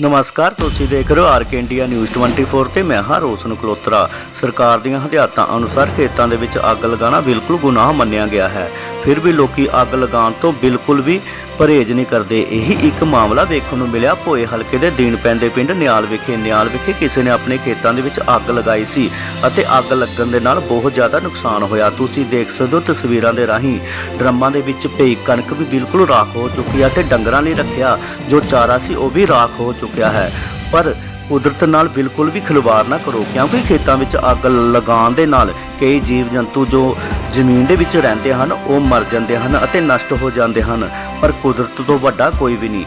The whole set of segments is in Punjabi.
ਨਮਸਕਾਰ, ਤੁਸੀਂ ਦੇਖ ਰਹੇ ਹੋ ਆਰਕੇ ਇੰਡੀਆ ਨਿਊਜ਼ 24 ਤੇ ਮੈਂ ਹਾਂ ਰੋਸ਼ਨ ਕਲੋਤਰਾ ਸਰਕਾਰ ਦੀਆਂ ਹਦਾਇਤਾਂ ਅਨੁਸਾਰ ਖੇਤਾਂ ਦੇ ਵਿੱਚ ਅੱਗ ਲਗਾਉਣਾ ਬਿਲਕੁਲ ਗੁਨਾਹ ਮੰਨਿਆ ਗਿਆ ਹੈ। ਫਿਰ ਵੀ ਲੋਕੀ ਅੱਗ ਲਗਾਉਣ ਤੋਂ ਬਿਲਕੁਲ ਵੀ ਪਰਹੇਜ਼ ਨਹੀਂ ਕਰਦੇ। ਇਹੀ ਇੱਕ ਮਾਮਲਾ ਵੇਖਣ ਨੂੰ ਮਿਲਿਆ। ਭੋਏ ਹਲਕੇ ਦੇ ਦੀਨ ਪੈਂਦੇ ਪਿੰਡ ਨਿਆਲ ਵਿਖੇ। ਨਿਆਲ ਵਿਖੇ ਕਿਸੇ ਨੇ ਆਪਣੇ ਖੇਤਾਂ ਦੇ ਵਿੱਚ ਅੱਗ ਲਗਾਈ ਸੀ ਅਤੇ ਅੱਗ ਲੱਗਣ ਦੇ ਨਾਲ ਬਹੁਤ ਜ਼ਿਆਦਾ ਨੁਕਸਾਨ ਹੋਇਆ। ਤੁਸੀਂ ਦੇਖ ਸਕਦੇ ਹੋ ਤਸਵੀਰਾਂ ਦੇ ਰਾਹੀਂ ਡਰਮਾਂ ਦੇ ਵਿੱਚ ਪਈ ਕਣਕ ਵੀ ਬਿਲਕੁਲ ਰਾਖ ਹੋ ਚੁੱਕੀ ਹੈ ਤੇ ਡੰਗਰਾਂ ਲਈ ਰੱਖਿਆ ਜੋ ਚਾਰਾ ਸੀ ਉਹ ਵੀ ਰਾਖ ਹੋ ਚੁੱਕਿਆ ਹੈ। ਪਰ ਕੁਦਰਤ ਨਾਲ ਬਿਲਕੁਲ ਵੀ ਖਿਲਵਾੜ ਨਾ ਕਰੋ, ਕਿਉਂਕਿ ਖੇਤਾਂ ਵਿੱਚ ਅੱਗ ਲਗਾਉਣ ਦੇ ਨਾਲ ਕਈ ਜੀਵ ਜੰਤੂ ਜੋ ਜ਼ਮੀਨ ਦੇ ਵਿੱਚ ਰਹਿੰਦੇ ਹਨ, ਉਹ ਮਰ ਜਾਂਦੇ ਹਨ ਅਤੇ ਨਸ਼ਟ ਹੋ ਜਾਂਦੇ ਹਨ। ਪਰ ਕੁਦਰਤ ਤੋਂ ਵੱਡਾ ਕੋਈ ਵੀ ਨਹੀਂ।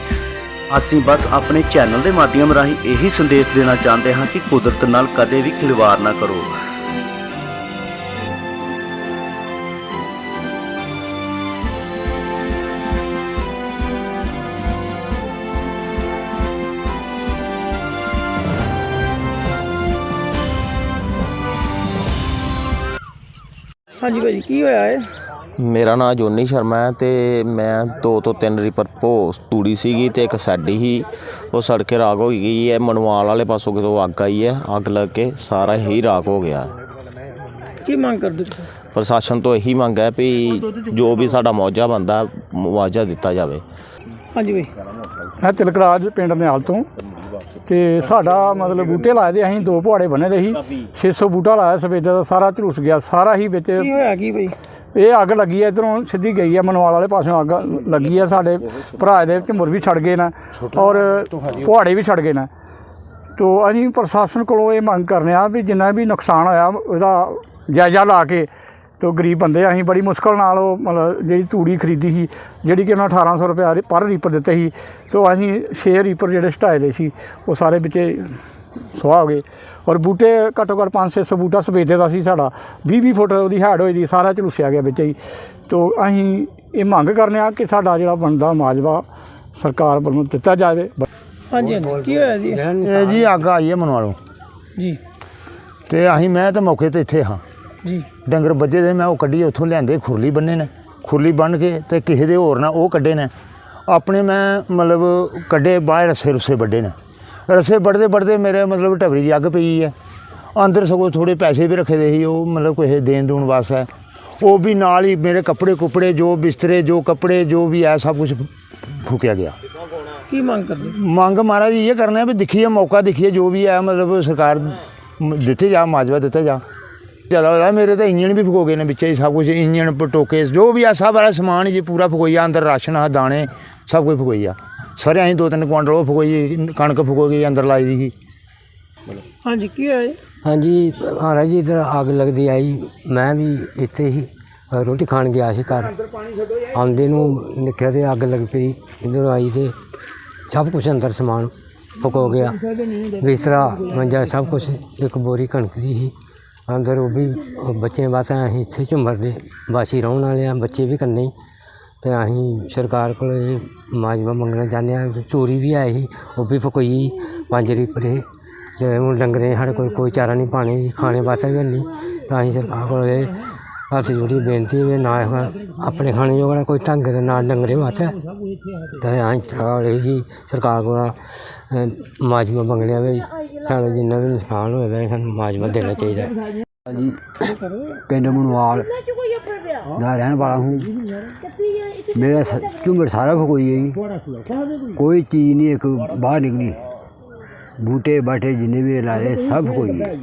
ਅਸੀਂ ਬਸ ਆਪਣੇ ਚੈਨਲ ਦੇ ਮਾਧਿਅਮ ਰਾਹੀਂ ਇਹੀ ਸੰਦੇਸ਼ ਦੇਣਾ ਚਾਹੁੰਦੇ ਹਾਂ ਕਿ ਕੁਦਰਤ ਨਾਲ ਕਦੇ ਵੀ ਖਿਲਵਾੜ ਨਾ ਕਰੋ। ਹਾਂਜੀ ਭਾਜੀ, ਕੀ ਹੋਇਆ ਹੈ ਮੇਰਾ ਨਾਮ ਜੋਨੀ ਸ਼ਰਮਾ ਹੈ ਤੇ ਮੈਂ ਦੋ ਤੋਂ ਤਿੰਨ ਰੀਪਰ ਭੋ ਤੂੜੀ ਸੀਗੀ ਤੇ ਇੱਕ ਸਾਡੀ ਹੀ। ਉਹ ਸੜ ਕੇ ਰਾਖ ਹੋ ਗਈ ਹੈ। ਮਨਵਾਲ ਵਾਲੇ ਪਾਸੋਂ ਕਿਤੋਂ ਅੱਗ ਆਈ ਹੈ। ਅੱਗ ਲੱਗ ਕੇ ਸਾਰਾ ਹੀ ਰਾਖ ਹੋ ਗਿਆ। ਕੀ ਮੰਗ ਕਰਦੇ ਤੁਸੀਂ? ਪ੍ਰਸ਼ਾਸਨ ਤੋਂ ਇਹੀ ਮੰਗ ਹੈ ਵੀ ਜੋ ਵੀ ਸਾਡਾ ਮੁਆਵਜ਼ਾ ਬੰਦਾ ਮੁਆਵਜ਼ਾ ਦਿੱਤਾ ਜਾਵੇ। ਹਾਂਜੀ ਭਾਈ ਮੈਂ ਤਿਲਕਰਾਜ ਪਿੰਡ ਨਿਹਾਲ ਤੋਂ ਤੇ ਸਾਡਾ ਮਤਲਬ ਬੂਟੇ ਲਾਏ ਦੇ ਅਸੀਂ ਦੋ ਪਹਾੜੇ ਬੰਨੇ ਦੇ ਸੀ। 600 ਬੂਟਾ ਲਾਇਆ ਸਵੇਦਾ ਦਾ ਸਾਰਾ ਝੁਲਸ ਗਿਆ। ਸਾਰਾ ਹੀ ਵਿੱਚ ਕੀ ਹੋਇਆ ਕੀ ਭਾਈ ਇਹ ਅੱਗ ਲੱਗੀ ਹੈ ਇਧਰੋਂ ਸਿੱਧੀ ਗਈ ਹੈ ਮਨਵਾਲ ਵਾਲੇ ਪਾਸਿਓਂ ਅੱਗ ਲੱਗੀ ਹੈ ਸਾਡੇ ਭਰਾ ਦੇ ਝੁੰਮਰ ਵੀ ਛੜ ਗਏ ਨੇ ਔਰ ਪਹਾੜੇ ਵੀ ਛੜ ਗਏ ਨੇ। ਤੋ ਅਸੀਂ ਪ੍ਰਸ਼ਾਸਨ ਕੋਲੋਂ ਇਹ ਮੰਗ ਕਰਨੇ ਆ ਵੀ ਜਿੰਨਾ ਵੀ ਨੁਕਸਾਨ ਹੋਇਆ ਉਹਦਾ ਜਾਇਜ਼ਾ ਲਾ ਕੇ ਤੋ ਗਰੀਬ ਬੰਦੇ ਆ, ਅਸੀਂ ਬੜੀ ਮੁਸ਼ਕਲ ਨਾਲ ਉਹ ਮਤਲਬ ਜਿਹੜੀ ਤੂੜੀ ਖਰੀਦੀ ਸੀ ਜਿਹੜੀ ਕਿ ਉਹਨਾਂ 1800 ਰੁਪਏ ਪਰ ਰੀਪਰ ਦਿੱਤੇ ਸੀ ਤੋ ਅਸੀਂ 6 ਰੀਪਰ ਜਿਹੜੇ ਸਟਾਏ ਦੇ ਸੀ ਉਹ ਸਾਰੇ ਵਿੱਚੇ ਸੁਆਹ ਹੋ ਗਏ। ਔਰ ਬੂਟੇ ਘੱਟੋ ਘੱਟ 5-600 ਬੂਟਾ ਸਵੇਦੇ ਦਾ ਸੀ ਸਾਡਾ। 20-20 ਫੁੱਟ ਉਹਦੀ ਹਾਈਟ ਹੋਈ ਦੀ ਸਾਰਾ ਝਲੂਸਿਆ ਗਿਆ ਵਿੱਚ ਹੀ। ਤੋ ਅਸੀਂ ਇਹ ਮੰਗ ਕਰਨੇ ਆ ਕਿ ਸਾਡਾ ਜਿਹੜਾ ਬਣਦਾ ਮਾਜਵਾ ਸਰਕਾਰ ਵੱਲੋਂ ਦਿੱਤਾ ਜਾਵੇ। ਹਾਂਜੀ ਹਾਂਜੀ। ਕੀ ਹੋਇਆ ਜੀ? ਇਹ ਜੀ ਅੱਗ ਆਈ ਹੈ ਮਨਵਾਲੋਂ। ਜੀ। ਤੇ ਅਸੀਂ ਮੈਂ ਤਾਂ ਮੌਕੇ ਤੇ ਇੱਥੇ ਹਾਂ। ਜੀ। ਡੰਗਰ ਬੱਜੇ ਦੇ ਮੈਂ ਉਹ ਕੱਢੀ ਉੱਥੋਂ ਲਿਆਂਦੇ ਖੁਰਲੀ ਬੰਨੇ ਨੇ। ਖੁਰਲੀ ਬੰਨ ਕੇ ਤੇ ਕਿਸੇ ਦੇ ਹੋਰ ਨਾਲ ਉਹ ਕੱਢੇ ਨੇ। ਆਪਣੇ ਮੈਂ ਮਤਲਬ ਕੱਢੇ ਬਾਹਰ ਰਸੇ ਰੁੱਸੇ ਵੱਡੇ ਨੇ। ਰਸੇ ਵੱਢਦੇ ਵੱਢਦੇ ਮੇਰੇ ਮਤਲਬ ਢਬਰੀ ਦੀ ਅੱਗ ਪਈ ਹੈ। ਅੰਦਰ ਸਗੋਂ ਥੋੜੇ ਪੈਸੇ ਵੀ ਰੱਖੇ ਦੇ ਸੀ ਉਹ ਮਤਲਬ ਕਿਸੇ ਦੇਣ ਦੂਣ ਵਾਸਤੇ ਉਹ ਵੀ ਨਾਲ ਹੀ ਮੇਰੇ ਕੱਪੜੇ ਕੁਪੜੇ ਜੋ ਬਿਸਤਰੇ ਜੋ ਕੱਪੜੇ ਜੋ ਵੀ ਹੈ ਸਭ ਕੁਝ ਫੂਕਿਆ ਗਿਆ। ਕੀ ਮੰਗ ਕਰਦੇ? ਮੰਗ ਮਹਾਰਾਜ ਇਹ ਕਰਨਾ ਵੀ ਦੇਖੀਏ ਮੌਕਾ ਦੇਖੀਏ ਜੋ ਵੀ ਹੈ ਮਤਲਬ ਸਰਕਾਰ ਦਿੱਤੇ ਜਾ ਮਾਜਵਾ ਦਿੱਤਾ ਜਾ। ਹੋਇਆ ਮੇਰੇ ਤਾਂ ਇੰਜਣ ਵੀ ਫੁਕੋ ਗਏ ਨੇ ਵਿੱਚੇ ਸਭ ਕੁਝ ਇੰਜਣ ਪਟੋਕੇ ਜੋ ਵੀ ਆ ਸਭ ਵਾਲਾ ਸਮਾਨ ਜੀ ਪੂਰਾ ਫੁਕੋਈਆ ਅੰਦਰ ਰਾਸ਼ਨ ਆ ਦਾਣੇ ਸਭ ਕੁਝ ਫੁਕੋਈਆ ਸਾਰੇ ਅਸੀਂ ਦੋ ਤਿੰਨ ਕੁਆਂਟਲ ਉਹ ਫੁਕੋਈ ਕਣਕ ਫੁਕੋ ਗਈ ਅੰਦਰ ਲਾਈ ਦੀ ਹਾਂਜੀ ਕੀ ਹੋਇਆ ਜੀ? ਹਾਂਜੀ ਮਹਾਰਾਜ ਜੀ ਇੱਧਰ ਅੱਗ ਲੱਗਦੀ ਆਈ। ਮੈਂ ਵੀ ਇੱਥੇ ਹੀ ਰੋਟੀ ਖਾਣ ਗਿਆ ਸੀ ਘਰ। ਆਉਂਦੇ ਨੂੰ ਨਿਕਲਿਆ ਤੇ ਅੱਗ ਲੱਗ ਪਈ। ਇੱਧਰ ਆਈ ਤੇ ਸਭ ਕੁਝ ਅੰਦਰ ਸਮਾਨ ਫੁਕੋ ਗਿਆ। ਬਿਸਤਰਾ ਮੰਜਾ ਸਭ ਕੁਝ ਇੱਕ ਬੋਰੀ ਕਣਕ ਦੀ ਸੀ। ਅੰਦਰ ਉਹ ਵੀ ਬੱਚੇ ਵਾਸਤੇ ਅਸੀਂ ਇੱਥੇ ਝੁੰਮਰ ਦੇ ਵਾਸੀ ਰਹਿਣ ਵਾਲੇ ਆ ਬੱਚੇ ਵੀ ਕੰਨੇ। ਅਤੇ ਅਸੀਂ ਸਰਕਾਰ ਕੋਲ ਇਹ ਮਾਜਵਾ ਮੰਗਣਾ ਚਾਹੁੰਦੇ ਹਾਂ। ਚੋਰੀ ਵੀ ਹੈ ਸੀ ਉਹ ਵੀ ਫਕੋਈ ਪੰਜ ਰੀਪਰੇ ਤੇ ਹੁਣ ਡੰਗਰੇ ਸਾਡੇ ਕੋਲ ਕੋਈ ਚਾਰਾ ਨਹੀਂ ਪਾਣੀ ਖਾਣੇ ਵਾਸਤੇ ਵੀ ਨਹੀਂ। ਤਾਂ ਅਸੀਂ ਸਰਕਾਰ ਕੋਲ ਇਹ ਹੱਥ ਜੋੜੀ ਬੇਨਤੀ ਹੈ ਵੀ ਨਾ ਆਪਣੇ ਖਾਣੇ ਜੋਗਾ ਕੋਈ ਢੰਗ ਦੇ ਨਾਲ ਡੰਗਰੇ ਵਾਸਤੇ। ਤਾਂ ਅਸੀਂ ਸਰਕਾਰ ਇਹ ਜੀ ਸਰਕਾਰ ਕੋਲ ਅਹ, ਮੰਗਣਾ ਵੀ ਸਾਡਾ ਜਿੰਨਾ ਵੀ ਨੁਕਸਾਨ ਹੋਇਆ ਹੈ ਸਾਨੂੰ ਮਾਜਵਾ ਦੇਣਾ ਚਾਹੀਦਾ। ਜੀ ਪਿੰਡ ਮਨਵਾਲ। ਦਾ ਰਹਿਣ ਵਾਲਾ ਹੂੰ। ਮੇਰਾ ਝੁੰਮਰ ਸਾਰਾ ਫਕੋਈ ਹੈ ਜੀ। ਕੋਈ ਚੀਜ਼ ਨਹੀਂ ਇੱਕ ਬਾਹਰ ਨਿਕਲੀ। ਬੂਟੇ ਬਾਟੇ ਜਿੰਨੇ ਵੀ ਲਾਏ ਸਭ ਕੋਈ ਹੈ।